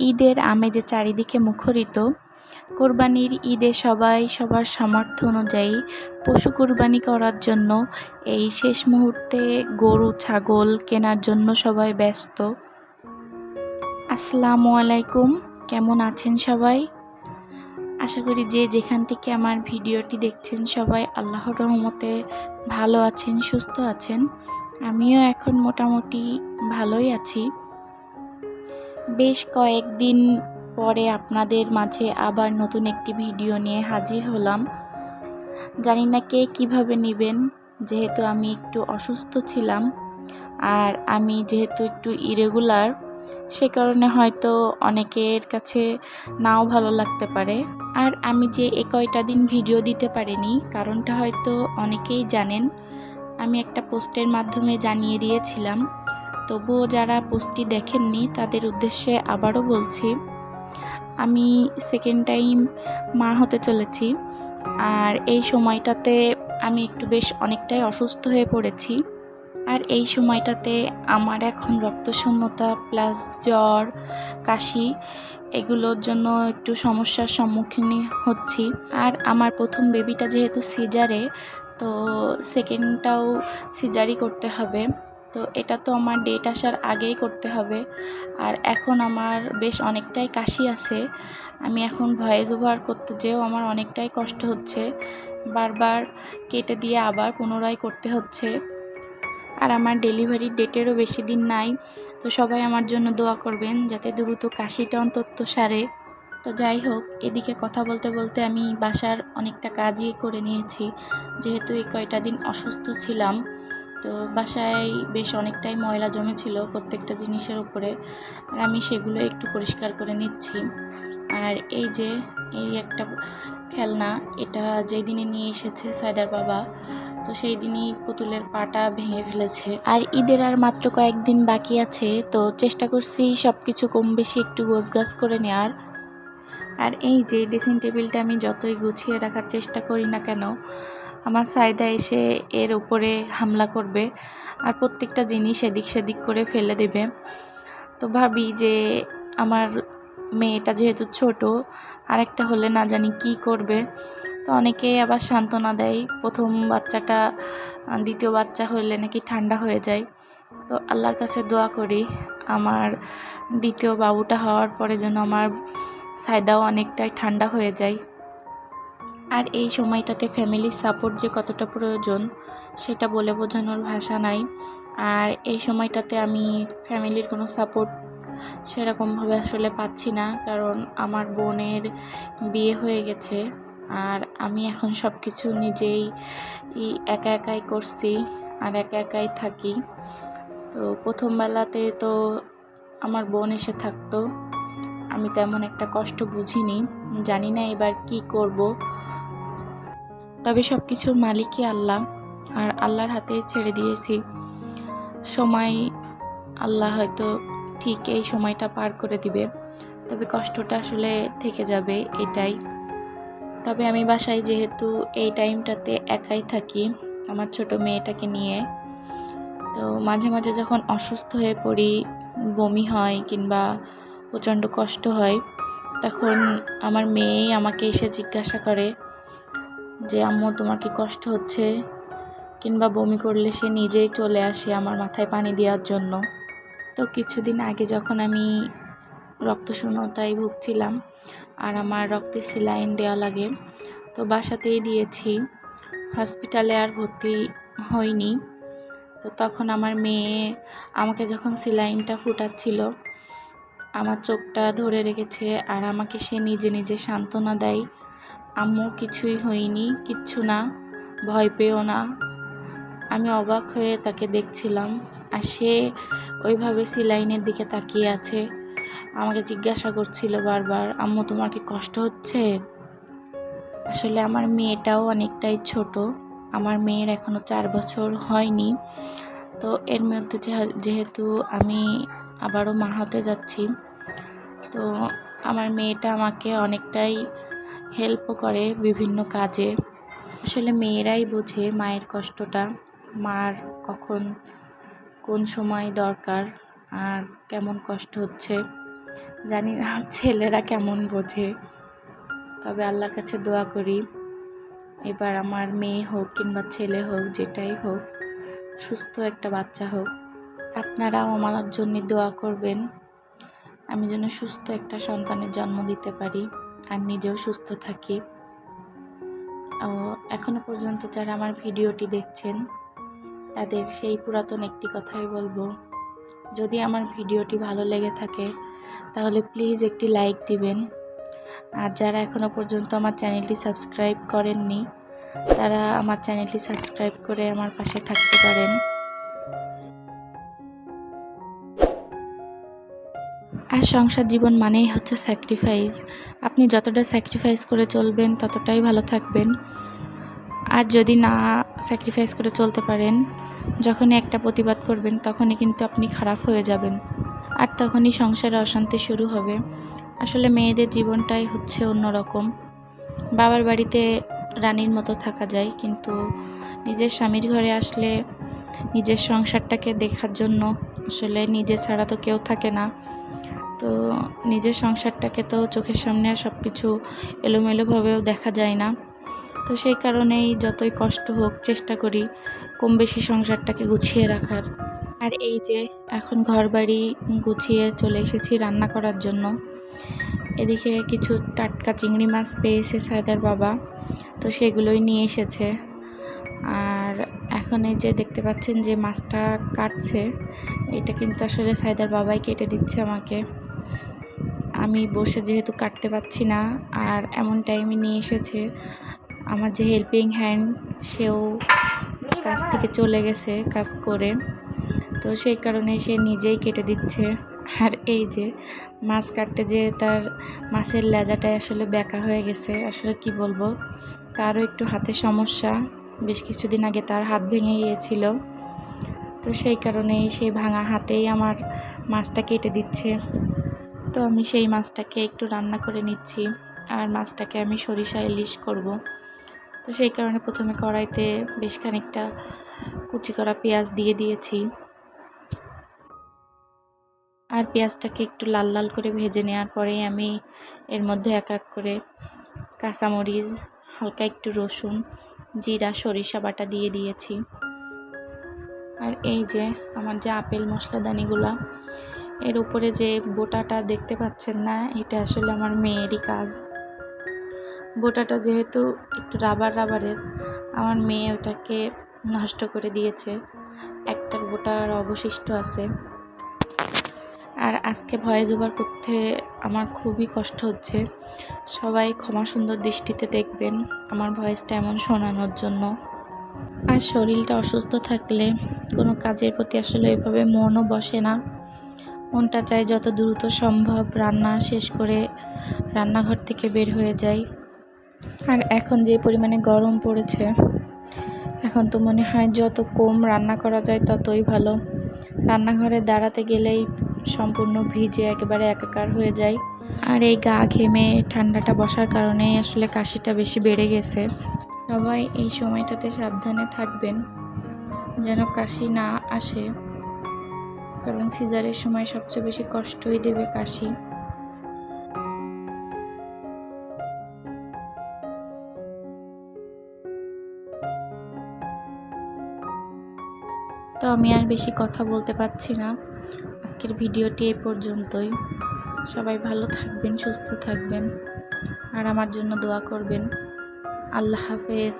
ঈদের আমেজে চারিদিকে মুখরিত। কোরবানির ঈদে সবাই সবার সামর্থ্য অনুযায়ী পশু কোরবানি করার জন্য এই শেষ মুহূর্তে গরু, ছাগল কেনার জন্য সবাই ব্যস্ত। আসসালামু আলাইকুম, কেমন আছেন সবাই? আশা করি যে যেখান থেকে আমার ভিডিওটি দেখছেন সবাই আল্লাহর রহমতে ভালো আছেন, সুস্থ আছেন। আমিও এখন মোটামুটি ভালোই আছি। বেশ কয়েকদিন পরে আপনাদের মাঝে আবার নতুন একটি ভিডিও নিয়ে হাজির হলাম। জানি না কে কীভাবে নেবেন, যেহেতু আমি একটু অসুস্থ ছিলাম আর আমি যেহেতু একটু ইরেগুলার সে কারণে হয়তো অনেকের কাছে নাও ভালো লাগতে পারে। আর আমি যে এ কয়টা দিন ভিডিও দিতে পারিনি, কারণটা হয়তো অনেকেই জানেন। আমি একটা পোস্টের মাধ্যমে জানিয়ে দিয়েছিলাম। তবুও যারা পোস্টটি দেখেননি, তাদের উদ্দেশ্যে আবারও বলছি, আমি সেকেন্ড টাইম মা হতে চলেছি আর এই সময়টাতে আমি একটু বেশ অনেকটাই অসুস্থ হয়ে পড়েছি। আর এই সময়টাতে আমার এখন রক্তশূন্যতা প্লাস জ্বর, কাশি এগুলোর জন্য একটু সমস্যার সম্মুখীন হচ্ছি। আর আমার প্রথম বেবিটা যেহেতু সিজারে তো সেকেন্ডটাও সিজারই করতে হবে। তো এটা তো আমার ডেট আসার আগেই করতে হবে। আর এখন আমার বেশ অনেকটাই কাশি আছে। আমি এখন ভয়েস ওভার করতে যেও আমার অনেকটাই কষ্ট হচ্ছে। বারবার কেটে দিয়ে আবার পুনরায় করতে হচ্ছে। আর আমার ডেলিভারির ডেটেরও বেশি দিন নাই। তো সবাই আমার জন্য দোয়া করবেন যাতে দ্রুত কাশিটা অন্তত সারে। তো যাই হোক, এদিকে কথা বলতে বলতে আমি বাসার অনেকটা কাজই করে নিয়েছি। যেহেতু এই কয়টা দিন অসুস্থ ছিলাম তো বাসায় বেশ অনেকটাই ময়লা জমেছিল প্রত্যেকটা জিনিসের উপরে। আর আমি সেগুলো একটু পরিষ্কার করে নিচ্ছি। আর এই যে, এই একটা খেলনা, এটা যেই দিনে নিয়ে এসেছে সাইদার বাবা, তো সেই দিনই পুতুলের পাটা ভেঙে ফেলেছে। আর ঈদের আর মাত্র কয়েকদিন বাকি আছে, তো চেষ্টা করছি সব কিছু কম বেশি একটু গোছগাছ করে নেওয়ার আর এই যে, ড্রেসিং টেবিলটা আমি যতই গুছিয়ে রাখার চেষ্টা করি না কেন আমার সাইদা এসে এর উপরে হামলা করবে আর প্রত্যেকটা জিনিস এদিক সেদিক করে ফেলে দেবে। তো ভাবি যে আমার মেয়েটা যেহেতু ছোট, আরেকটা হলে না জানি কি করবে। তো অনেকে আবার সান্ত্বনা দেয়, প্রথম বাচ্চাটা দ্বিতীয় বাচ্চা হলে নাকি ঠান্ডা হয়ে যায়। তো আল্লাহর কাছে দোয়া করি, আমার দ্বিতীয় বাবুটা হওয়ার পরে যেন আমার সায়দাও অনেকটাই ঠান্ডা হয়ে যায়। আর এই সময়টাতে ফ্যামিলির সাপোর্ট যে কতটা প্রয়োজন, সেটা বলে বোঝানোর ভাষা নাই। আর এই সময়টাতে আমি ফ্যামিলির কোনো সাপোর্ট সেরকমভাবে আসলে পাচ্ছি না, কারণ আমার বোনের বিয়ে হয়ে গেছে। আর আমি এখন সব কিছু নিজেই একা একাই করছি আর একা একাই থাকি। তো প্রথম বেলাতে তো আমার বোন এসে থাকতো। আমি তেমন একটা কষ্ট বুঝিনি। জানি না এবার কি করব। তবে সব কিছুর মালিকই আল্লাহ, আর আল্লাহর হাতে ছেড়ে দিয়েছি। সময় আল্লাহ হয়তো ঠিক এই সময়টা পার করে দিবে, তবে কষ্টটা আসলে থেকে যাবে এটাই। তবে আমি বাসায় যেহেতু এই টাইমটাতে একাই থাকি, আমার ছোট মেয়েটাকে নিয়ে, তো মাঝে মাঝে যখন অসুস্থ হয়ে পড়ি, বমি হয় কিংবা প্রচণ্ড কষ্ট হয়, তখন আমার মেয়েই আমাকে এসে জিজ্ঞাসা করে যে, আম্মু, তোমার কি কষ্ট হচ্ছে? কিংবা, বমি করলে সে নিজেই চলে আসে আমার মাথায় পানি দেওয়ার জন্য। তো কিছুদিন আগে যখন আমি রক্তশূন্যতায় ভুগছিলাম আর আমার রক্তে সিলাইন দেওয়া লাগে, তো বাসাতেই দিয়েছি। হসপিটালে আর ভর্তি হয়নি। তো তখন আমার মেয়ে আমাকে যখন সিলাইনটা ফুটাচ্ছিল, আমার চোখটা ধরে রেখেছে আর আমাকে সে নিজে নিজে সান্ত্বনা দেয়। আম্মু, কিছুই হয়নি, কিচ্ছু না, ভয় পেও না। আমি অবাক হয়ে তাকে দেখছিলাম, আর সে ওইভাবে সিলাইনের দিকে তাকিয়ে আছে। আমাকে জিজ্ঞাসা করছিল বারবার, আম্মু, তোমার কি কষ্ট হচ্ছে? আসলে আমার মেয়েটাও অনেকটাই ছোট। আমার মেয়ের এখনও চার বছর হয়নি। তো এর মধ্যে যেহেতু আমি আবারও মা হতে যাচ্ছি, তো আমার মেয়েটা আমাকে অনেকটাই হেল্পও করে বিভিন্ন কাজে। আসলে মেয়েরাই বোঝে মায়ের কষ্টটা, মার কখন কোন সময় দরকার আর কেমন কষ্ট হচ্ছে। জানি না, ছেলেরা কেমন বোঝে। তবে আল্লাহর কাছে দোয়া করি, এবার আমার মেয়ে হোক কিংবা ছেলে হোক, যেটাই হোক, সুস্থ একটা বাচ্চা হোক, আপনারাও আমার জন্য দোয়া করবেন। আমি যেন সুস্থ একটা সন্তানের জন্ম দিতে পারি। আর নিজেও সুস্থ থাকি। ও, এখনও পর্যন্ত যারা আমার ভিডিওটি দেখছেন, তাদের সেই পুরাতন একটি কথাই বলব। যদি আমার ভিডিওটি ভালো লেগে থাকে, তাহলে প্লিজ একটি লাইক দিবেন। আর যারা এখনও পর্যন্ত আমার চ্যানেলটি সাবস্ক্রাইব করেননি, তারা আমার চ্যানেলটি সাবস্ক্রাইব করে আমার পাশে থাকতে পারেন। আর সংসার জীবন মানেই হচ্ছে স্যাক্রিফাইস আপনি যতটা স্যাক্রিফাইস করে চলবেন, ততটাই ভালো থাকবেন। আর যদি না স্যাক্রিফাইস করে চলতে পারেন, যখনই একটা প্রতিবাদ করবেন, তখনই কিন্তু আপনি খারাপ হয়ে যাবেন। আর তখনই সংসারে অশান্তি শুরু হবে। আসলে মেয়েদের জীবনটাই হচ্ছে অন্যরকম। বাবার বাড়িতে রানীর মতো থাকা যায়, কিন্তু নিজের স্বামীর ঘরে আসলে নিজের সংসারটাকে দেখার জন্য আসলে নিজে ছাড়া তো কেউ থাকে না। তো নিজের সংসারটাকে তো চোখের সামনে আর সব কিছু এলোমেলোভাবেও দেখা যায় না। তো সেই কারণেই যতই কষ্ট হোক চেষ্টা করি কম বেশি সংসারটাকে গুছিয়ে রাখার। আর এই যে এখন ঘর বাড়ি গুছিয়ে চলে এসেছি রান্না করার জন্য। এদিকে কিছু টাটকা চিংড়ি মাছ পেয়েছে সায়দার বাবা, তো সেগুলোই নিয়ে এসেছে। আর এখন এই যে দেখতে পাচ্ছেন যে মাছটা কাটছে, এটা কিন্তু আসলে সায়দার বাবাই কেটে দিচ্ছে আমাকে। আমি বসে যেহেতু কাটতে পারছি না, আর এমন টাইমে নিয়ে এসেছে, আমার যে হেল্পিং হ্যান্ড সেও কাজ থেকে চলে গেছে কাজ করে। তো সেই কারণে সে নিজেই কেটে দিচ্ছে। আর এই যে মাছ কাটতে যে তার মাছের লেজাটাই আসলে বেঁকা হয়ে গেছে, আসলে কি বলব? তারও একটু হাতে সমস্যা। বেশ কিছুদিন আগে তার হাত ভেঙে গিয়েছিল। তো সেই কারণেই সেই ভাঙা হাতেই আমার মাছটা কেটে দিচ্ছে। তো আমি সেই মাছটাকে একটু রান্না করে নিচ্ছি। আর মাছটাকে আমি সরিষা ইলিশ করব। তো সেই কারণে প্রথমে কড়াইতে বেশ খানিকটা কুচি করা পেঁয়াজ দিয়ে দিয়েছি। আর পেঁয়াজটাকে একটু লাল লাল করে ভেজে নেওয়ার পরেই আমি এর মধ্যে এক এক করে কাঁচামরিচ, হালকা একটু রসুন, জিরা, সরিষা বাটা দিয়ে দিয়েছি। আর এই যে আমার যে আপেল মশলাদানিগুলা এর উপরে যে বোটাটা দেখতে পাচ্ছেন না, এটা আসলে আমার মেয়েরই কাজ। বোটাটা যেহেতু একটু রাবার রাবারের, আমার মেয়ে ওটাকে নষ্ট করে দিয়েছে। একটার বোটার অবশিষ্ট আছে। আর আজকে ভয়েস ওভার করতে আমার খুবই কষ্ট হচ্ছে। সবাই ক্ষমা সুন্দর দৃষ্টিতে দেখবেন আমার ভয়েসটা এমন শোনানোর জন্য। আর শরীরটা অসুস্থ থাকলে কোনো কাজের প্রতি আসলে এভাবে মনও বসে না। মনটা চায় যত দ্রুত সম্ভব রান্না শেষ করে রান্নাঘর থেকে বের হয়ে যাই। আর এখন যে পরিমাণে গরম পড়েছে, এখন তো মনে হয় যত কম রান্না করা যায় ততই ভালো। রান্নাঘরে দাঁড়াতে গেলেই সম্পূর্ণ ভিজে একেবারে একাকার হয়ে যায় আর এই গা ঘেমে ঠান্ডাটা বসার কারণেই আসলে কাশিটা বেশি বেড়ে গেছে। সবাই এই সময়টাতে সাবধানে থাকবেন, যেন কাশি না আসে। কারণ সিজারের সময় সবচেয়ে বেশি কষ্টই দেবে কাশি। তো আমি আর বেশি কথা বলতে পারছি না। আজকের ভিডিওটি এই পর্যন্তই। সবাই ভালো থাকবেন, সুস্থ থাকবেন, আর আমার জন্য দোয়া করবেন। আল্লাহ হাফেজ।